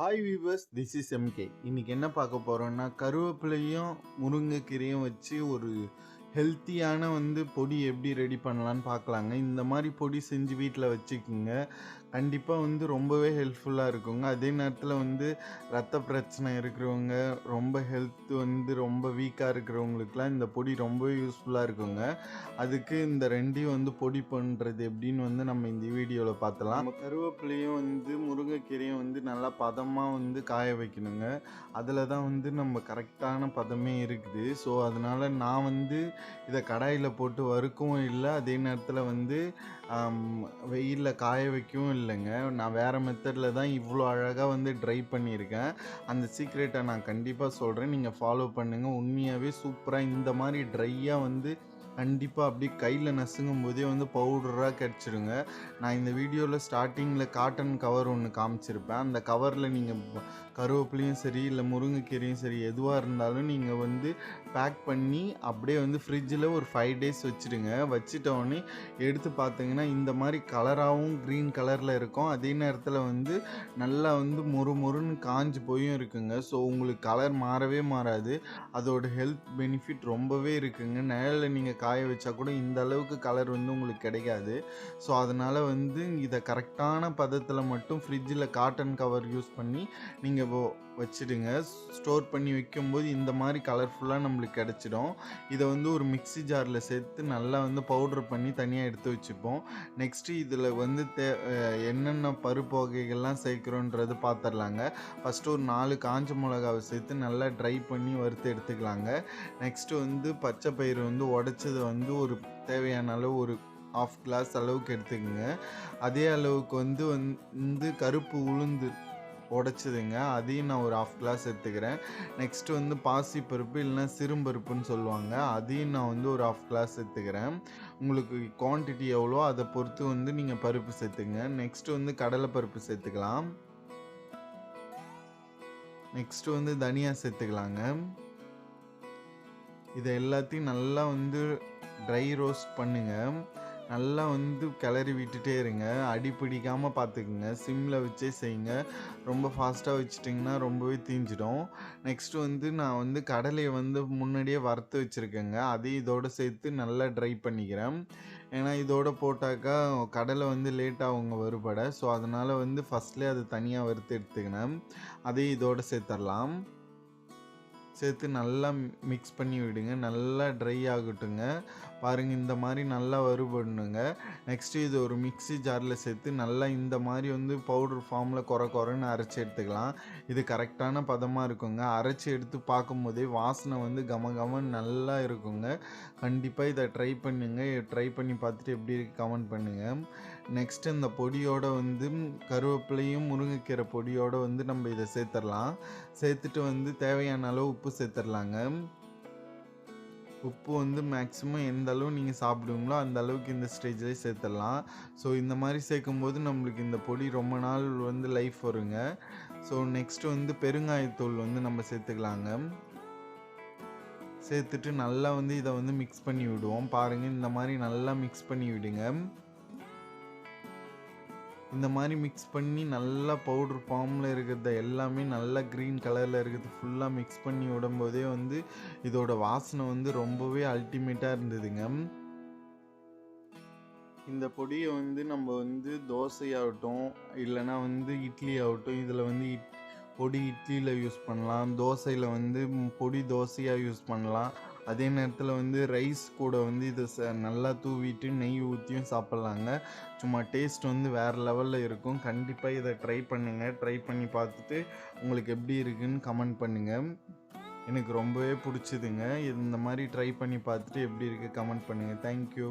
Hi viewers this is MK இன்னைக்கு என்ன பார்க்க போகிறோன்னா கருவேப்பிலையும் முருங்கைக்கீரையும் வச்சு ஒரு ஹெல்த்தியான வந்து பொடி எப்படி ரெடி பண்ணலான்னு பார்க்கலாங்க. இந்த மாதிரி பொடி செஞ்சு வீட்டில் வச்சுக்கோங்க. கண்டிப்பாக வந்து ரொம்பவே ஹெல்ப்ஃபுல்லாக இருக்குங்க. அதே நேரத்தில் வந்து ரத்த பிரச்சனை இருக்கிறவங்க ரொம்ப ஹெல்த் வந்து ரொம்ப வீக்காக இருக்கிறவங்களுக்குலாம் இந்த பொடி ரொம்பவே யூஸ்ஃபுல்லாக இருக்குங்க. அதுக்கு இந்த ரெண்டையும் வந்து பொடி பண்ணுறது எப்படின்னு வந்து நம்ம இந்த வீடியோவில் பார்த்தலாம் நம்ம கருவேப்பிலையும் வந்து முருங்கைக்கீரையும் வந்து நல்லா பதமாக வந்து காய வைக்கணுங்க. அதில் தான் வந்து நம்ம கரெக்டான பதமே இருக்குது. ஸோ அதனால் நான் வந்து இதை கடாயில் போட்டு வறுக்கவும் இல்லை அதே நேரத்தில் வந்து வெயிலில் காய வைக்கவும் இல்லைங்க. நான் வேறு மெத்தடில் தான் இவ்வளோ அழகாக வந்து ட்ரை பண்ணியிருக்கேன். அந்த சீக்ரெட்டை நான் கண்டிப்பாக சொல்கிறேன் நீங்கள் ஃபாலோ பண்ணுங்கள் உண்மையாகவே சூப்பராக இந்த மாதிரி ட்ரையாக வந்து கண்டிப்பாக அப்படியே கையில் நசுங்கும் போதே வந்து பவுடராக கிடச்சிருங்க. நான் இந்த வீடியோவில் ஸ்டார்டிங்கில் காட்டன் கவர் ஒன்று காமிச்சிருப்பேன். அந்த கவரில் நீங்கள் கருவேப்பிலையும் சரி இல்லை முருங்கைக்கீரையும் சரி எதுவாக இருந்தாலும் நீங்கள் வந்து பேக் பண்ணி அப்படியே வந்து ஃப்ரிட்ஜில் ஒரு ஃபைவ் டேஸ் வச்சுடுங்க வச்சுட்டோடனே எடுத்து பார்த்தீங்கன்னா இந்த மாதிரி கலராகவும் க்ரீன் கலரில் இருக்கும். அதே நேரத்தில் வந்து நல்லா வந்து மொறு மொறுன்னு காஞ்சு போயும் இருக்குங்க. ஸோ உங்களுக்கு கலர் மாறவே மாறாது. அதோட ஹெல்த் பெனிஃபிட் ரொம்பவே இருக்குங்க. நிழலில் நீங்கள் காய வச்சா கூட இந்த அளவுக்கு கலர் வந்து உங்களுக்கு கிடைக்காது. ஸோ அதனால் வந்து இதை கரெக்டான பதத்தில் மட்டும் ஃப்ரிட்ஜில் காட்டன் கவர் யூஸ் பண்ணி நீங்கள் வச்சுடுங்க. ஸ்டோர் பண்ணி வைக்கும்போது இந்த மாதிரி கலர்ஃபுல்லாக நம்மளுக்கு கிடச்சிடும். இதை வந்து ஒரு மிக்ஸி ஜாரில் சேர்த்து நல்லா வந்து பவுட்ரு பண்ணி தனியாக எடுத்து வச்சுப்போம். நெக்ஸ்ட்டு இதில் வந்து தே என்னென்ன பருப்பு வகைகள்லாம் சேர்க்குறோன்றது பார்த்துடலாங்க ஃபஸ்ட்டு ஒரு நாலு காஞ்ச மிளகாவை சேர்த்து நல்லா ட்ரை பண்ணி வறுத்து எடுத்துக்கலாங்க. நெக்ஸ்ட்டு வந்து பச்சை பயிறு வந்து உடச்சதை வந்து ஒரு தேவையான அளவு ஒரு ஆஃப் கிளாஸ் அளவுக்கு எடுத்துக்கோங்க. அதே அளவுக்கு வந்து வந்து கருப்பு உளுந்து உடைச்சிதுங்க. அதையும் நான் ஒரு ஆஃப் கிளாஸ் எடுத்துக்கிறேன். நெக்ஸ்ட்டு வந்து பாசி பருப்பு இல்லைன்னா சிறும்பருப்புன்னு சொல்லுவாங்க. அதையும் நான் வந்து ஒரு ஆஃப் கிளாஸ் எடுத்துக்கிறேன். உங்களுக்கு குவான்டிட்டி எவ்வளோ அதை பொறுத்து வந்து நீங்கள் பருப்பு சேர்த்துங்க. நெக்ஸ்ட்டு வந்து கடலை பருப்பு சேர்த்துக்கலாம். நெக்ஸ்ட்டு வந்து தனியா சேர்த்துக்கலாங்க. இதை எல்லாத்தையும் நல்லா வந்து ட்ரை ரோஸ்ட் பண்ணுங்கள் நல்லா வந்து கிளறி விட்டுட்டே இருங்க. அடி பிடிக்காமல் பார்த்துக்குங்க. சிம்மில் வச்சே செய்யுங்க. ரொம்ப ஃபாஸ்ட்டாக வச்சுட்டிங்கன்னா ரொம்பவே தீஞ்சிடும். நெக்ஸ்ட்டு வந்து நான் வந்து கடலையை வந்து முன்னாடியே வறுத்து வச்சுருக்கேங்க. அதையும் இதோடு சேர்த்து நல்லா ட்ரை பண்ணிக்கிறேன். ஏன்னா இதோட போட்டாக்கா கடலை வந்து லேட்டாக அவங்க வருபட ஸோ அதனால் வந்து ஃபஸ்ட்லேயே அதை தனியாக வறுத்து எடுத்துக்கினேன் அதையும் இதோடு சேர்த்துடலாம் சேர்த்து நல்லா மிக்ஸ் பண்ணி விடுங்க. நல்லா ட்ரை ஆகட்டுங்க. பாருங்கள் இந்த மாதிரி நல்லா வறுபடணுங்க. நெக்ஸ்ட்டு இது ஒரு மிக்ஸி ஜாரில் சேர்த்து நல்லா இந்த மாதிரி வந்து பவுடர் ஃபார்மில் குறை குறைன்னு அரைச்சி எடுத்துக்கலாம். இது கரெக்டான பதமாக இருக்குங்க. அரைச்சி எடுத்து பார்க்கும்போதே வாசனை வந்து கம கமன்னு நல்லா இருக்குங்க. கண்டிப்பாக இதை ட்ரை பண்ணுங்க. ட்ரை பண்ணி பார்த்துட்டு எப்படி இருக்கு கமெண்ட் பண்ணுங்கள் நெக்ஸ்ட்டு இந்த பொடியோடு வந்து கருவேப்பிலையும் முருங்கைக்கீரை பொடியோடு வந்து நம்ம இதை சேர்த்துடலாம். சேர்த்துட்டு வந்து தேவையான அளவு உப்பு சேர்த்துடலாங்க உப்பு வந்து மேக்ஸிமம் எந்த அளவு நீங்கள் சாப்பிடுவீங்களோ அந்த அளவுக்கு இந்த ஸ்டேஜ்லேயே சேர்த்துடலாம் ஸோ இந்த மாதிரி சேர்க்கும்போது நம்மளுக்கு இந்த பொடி ரொம்ப நாள் வந்து லைஃப் வருங்க. ஸோ நெக்ஸ்ட்டு வந்து பெருங்காயத்தூள் வந்து நம்ம சேர்த்துக்கலாங்க. சேர்த்துட்டு நல்லா வந்து இதை வந்து மிக்ஸ் பண்ணி விடுவோம். பாருங்கள் இந்த மாதிரி நல்லா மிக்ஸ் பண்ணி விடுங்க. இந்த மாதிரி மிக்ஸ் பண்ணி நல்லா பவுடர் ஃபார்மில் இருக்கிறத எல்லாமே நல்லா க்ரீன் கலரில் இருக்கிறது ஃபுல்லாக மிக்ஸ் பண்ணி விடும்போதே வந்து இதோட வாசனை வந்து ரொம்பவே அல்டிமேட்டாக இருந்ததுங்க. இந்த பொடியை வந்து நம்ம வந்து தோசையாகட்டும் இல்லைன்னா வந்து இட்லி ஆகட்டும் இதில் வந்து இட் பொடி இட்லியில் யூஸ் பண்ணலாம். தோசையில் வந்து பொடி தோசையாக யூஸ் பண்ணலாம். அதே நேரத்தில் வந்து ரைஸ் கூட வந்து இதை ச நல்லா தூவிட்டு நெய் ஊற்றியும் சாப்பிட்லாங்க. சும்மா டேஸ்ட் வந்து வேறு லெவலில் இருக்கும். கண்டிப்பாக இதை ட்ரை பண்ணுங்கள் ட்ரை பண்ணி பார்த்துட்டு உங்களுக்கு எப்படி இருக்குன்னு கமெண்ட் பண்ணுங்கள் எனக்கு ரொம்பவே பிடிச்சிதுங்க. இந்த மாதிரி ட்ரை பண்ணி பார்த்துட்டு எப்படி இருக்குது கமெண்ட் பண்ணுங்கள் தேங்க்யூ.